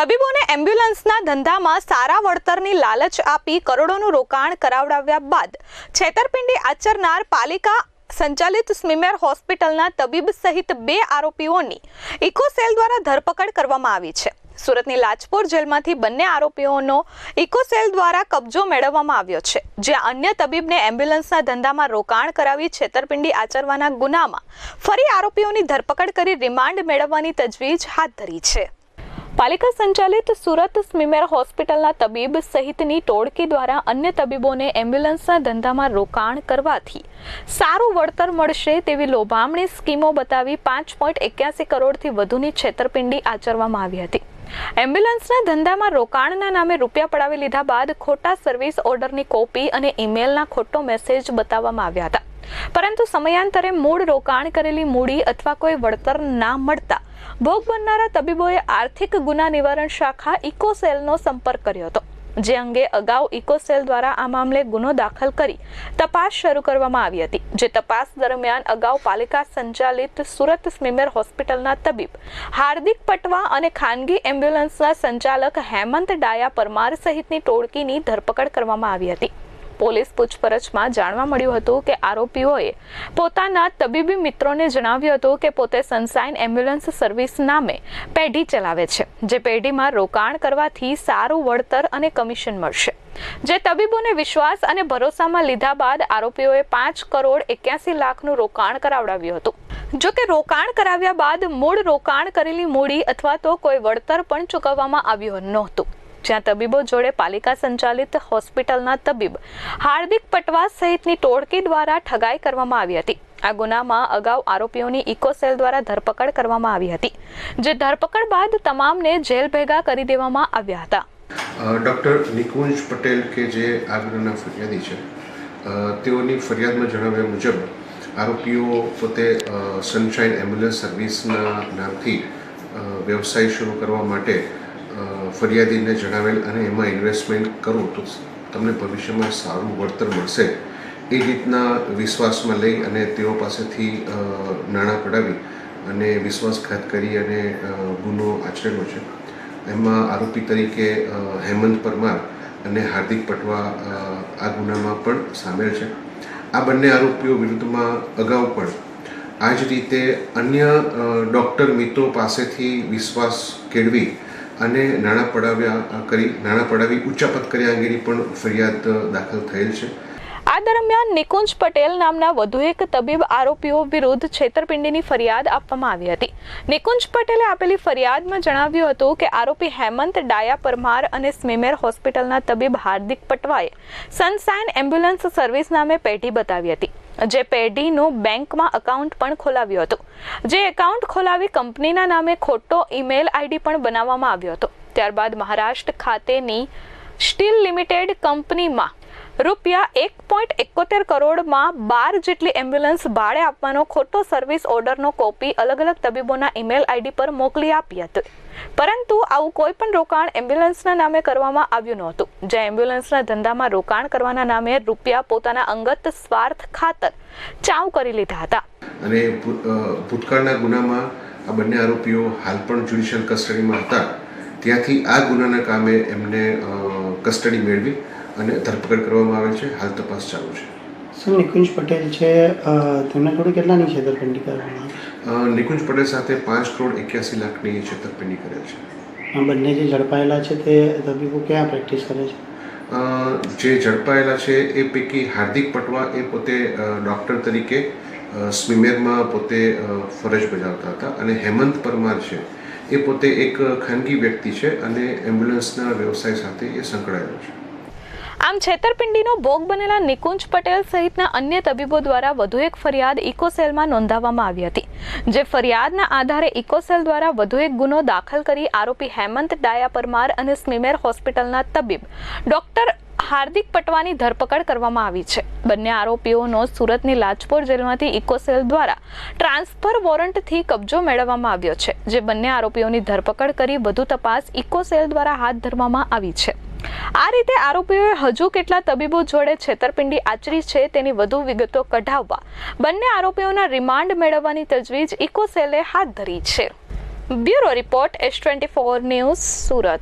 તબીબોને એમ્બ્યુલન્સના ધંધામાં સારા વળતરની લાલચ આપી કરોડોનું રોકાણ કરાવડાવ્યા બાદ છેતરપિંડી આચરનાર પાલિકા સંચાલિત સ્મીમેર હોસ્પિટલના તબીબ સહિત બે આરોપીઓની ઇકોસેલ દ્વારા ધરપકડ કરવામાં આવી છે. સુરતની લાજપોર જેલમાંથી બંને આરોપીઓનો ઇકોસેલ દ્વારા કબજો મેળવવામાં આવ્યો છે. જ્યાં અન્ય તબીબને એમ્બ્યુલન્સના ધંધામાં રોકાણ કરાવી છેતરપિંડી આચરવાના ગુનામાં ફરી આરોપીઓની ધરપકડ કરી રિમાન્ડ મેળવવાની તજવીજ હાથ ધરી છે. પાલિકા સંચાલિત સુરત સ્મીમેર હોસ્પિટલના તબીબ સહિતની ટોળકી દ્વારા અન્ય તબીબોને એમ્બ્યુલન્સના ધંધામાં રોકાણ કરવાથી સારું વળતર મળશે તેવી લોભામણી સ્કીમો બતાવી પાંચ પોઈન્ટ એક્યાસી કરોડથી વધુની છેતરપિંડી આચરવામાં આવી હતી. એમ્બ્યુલન્સના ધંધામાં રોકાણના નામે રૂપિયા પડાવી લીધા બાદ ખોટા સર્વિસ ઓર્ડરની કોપી અને ઈમેલના ખોટો મેસેજ બતાવવામાં આવ્યા હતા. પરંતુ સમયાંતરે મૂળ રોકાણ કરેલી મૂડી અથવા કોઈ વળતર ના મળતા ભોગ બનનારા તબીબોએ આર્થિક ગુના નિવારણ શાખા ઇકોસેલનો સંપર્ક કર્યો હતો, જે અંગે અગાઉ ઇકોસેલ દ્વારા આ મામલે ગુનો દાખલ કરી તપાસ શરૂ કરવામાં આવી હતી, જે તપાસ દરમિયાન અગાઉ પાલિકા સંચાલિત સુરત સ્મીમેર હોસ્પિટલના તબીબ હાર્દિક પટવા અને ખાનગી એમ્બ્યુલન્સના સંચાલક હેમંત ડાયા પરમાર સહિતની ટોળકીની ધરપકડ કરવામાં આવી હતી. પોલીસ પૂછપરછમાં જાણવા મળ્યું હતું કે આરોપીઓએ પોતાના તબીબી મિત્રોને જણાવ્યું હતું કે પોતે સનસાઇન એમ્બ્યુલન્સ સર્વિસ નામે પેઢી ચલાવે છે, જે પેઢીમાં રોકાણ કરવાથી સારું વળતર અને કમિશન મળશે. જે તબીબોને વિશ્વાસ અને ભરોસામાં લીધા બાદ આરોપીઓએ પાંચ કરોડ એક્યાસી લાખનું રોકાણ કરાવડાવ્યું હતું. જો કે રોકાણ કરાવ્યા બાદ મૂળ રોકાણ કરેલી મૂડી અથવા તો કોઈ વળતર પણ ચૂકવવામાં આવ્યું નહોતું. જ્યાં તબીબો જોડે પાલિકા સંચાલિત હોસ્પિટલના તબીબ હાર્દિક પટવાસ સહિતની ટોળકી દ્વારા ઠગાઈ કરવામાં આવી હતી. આ ગુનામાં અગાઉ આરોપીઓની ઇકોસેલ દ્વારા ધરપકડ કરવામાં આવી હતી, જે ધરપકડ બાદ તમામને જેલ ભેગા કરી દેવામાં આવ્યા હતા. ડૉક્ટર નિકુંજ પટેલ કે જે આ ફરિયાદી છે તેઓની ફરિયાદમાં જણાવ્યા મુજબ આરોપીઓ પોતે સનશાઇન એમ્બ્યુલન્સ સર્વિસના નામથી વ્યવસાય શરૂ કરવા માટે ફરિયાદીને જણાવેલ અને એમાં ઇન્વેસ્ટમેન્ટ કરું તો તમને ભવિષ્યમાં સારું વળતર મળશે. એ રીતના વિશ્વાસમાં લઈ અને તેઓ પાસેથી નાણાં પડાવી અને વિશ્વાસઘાત કરી અને ગુનો આચરેલો છે. એમાં આરોપી તરીકે હેમંત પરમાર અને હાર્દિક પટવા આ ગુનામાં પણ સામેલ છે. આ બંને આરોપીઓ વિરુદ્ધમાં અગાઉ પણ આ જ રીતે અન્ય ડૉક્ટર મિત્રો પાસેથી વિશ્વાસ કેળવી અને નાણાં પડાવ્યા કરી, નાણાં પડાવી, ઉચ્ચાપત કર્યા અંગેની પણ ફરિયાદ દાખલ થયેલ છે. આ દરમિયાન નિકુંજ પટેલ નામના વધુ એક તબીબ આરોપીઓ વિરુદ્ધ છેતરપિંડીની ફરિયાદ આપવામાં આવી હતી. નિકુંજ પટેલે આપેલી ફરિયાદમાં જણાવ્યું હતું કે આરોપી હેમંત ડાયા પરમાર અને સ્મીમેર હોસ્પિટલના તબીબ હાર્દિક પટવાએ સનસાઇન એમ્બ્યુલન્સ સર્વિસ નામે પેઢી બતાવી હતી. જે પેઢીનું બેંકમાં એકાઉન્ટ પણ ખોલાવ્યું હતું. જે એકાઉન્ટ ખોલાવી કંપનીના નામે ખોટો ઈમેલ આઈડી પણ બનાવવામાં આવ્યો હતો. ત્યારબાદ મહારાષ્ટ્ર ખાતેની સ્ટીલ લિમિટેડ કંપનીમાં રૂપિયા એક પોઈન્ટ એકોતેર કરોડમાં બાર જેટલી એમ્બ્યુલન્સ ભાડે આપવાનો ખોટો સર્વિસ ઓર્ડરનો કોપી અલગ અલગ તબીબોના ઈમેલ આઈડી પર મોકલી આપી હતી. પરંતુ આવું કોઈ પણ રોકાણ એમ્બ્યુલન્સના નામે કરવામાં આવ્યું નહોતું જ્યાં એમ્બ્યુલન્સના ધંધામાં રોકાણ કરવાના નામે રૂપિયા પોતાના અંગત સ્વાર્થ ખાતર ચાવ કરી લીધા હતા. અને ભૂતકાળના ગુનામાં આ બંને આરોપીઓ હાલ પણ જ્યુડિશિયલ કસ્ટડીમાં હતા. ત્યાંથી આ ગુનાના કામે એમને કસ્ટડી મેળવી. અને ધરપકડ કરવામાં આવેલ છે. હાલ તપાસ ચાલુ છે. સર નિકુંજ પટેલ છે. તેમના જોડે કેટલાની છેતરપિંડી કરવામાં? નિકુંજ પટેલ સાથે પાંચ કરોડ એક્યાસી લાખની છેતરપિંડી કરેલ છે. આ બંને જે ઝડપાયેલા છે તે તબીબો ક્યાં પ્રેક્ટિસ કરે છે? જે ઝડપાયેલા છે એ પૈકી હાર્દિક પટવા એ પોતે ડૉક્ટર તરીકે અ, પોતે ફરજ બજાવતા હતા અને હેમંત પરમાર છે એ પોતે એક ખાનગી વ્યક્તિ છે અને એમ્બ્યુલન્સના વ્યવસાય સાથે એ સંકળાયેલો છે. આમ છેતરપિંડીનો ભોગ બનેલા નિકુંજ પટેલ સહિતના અન્ય તબીબો દ્વારા વધુ એક ફરિયાદ ઇકોસેલમાં નોંધાવવામાં આવી હતી, જે ફરિયાદના આધારે ઇકોસેલ દ્વારા વધુ એક ગુનો દાખલ કરી આરોપી હેમંત ડાયા પરમાર અને સ્મીમેર હોસ્પિટલના તબીબ ડોક્ટર હાર્દિક પટવાની ધરપકડ કરવામાં આવી છે. બંને આરોપીઓનો સુરતની લાજપોર જેલમાંથી ઇકોસેલ દ્વારા ટ્રાન્સફર વોરંટથી કબજો મેળવવામાં આવ્યો છે, જે બંને આરોપીઓની ધરપકડ કરી વધુ તપાસ ઇકોસેલ દ્વારા હાથ ધરવામાં આવી છે. આ રીતે આરોપીઓએ હજુ કેટલા તબીબો જોડે છેતરપિંડી આચરી છે તેની વધુ વિગતો કઢાવવા બંને આરોપીઓના રિમાન્ડ મેળવવાની તજવીજ ઇકોસેલે હાથ ધરી છે. Bureau report S twenty four news Surat.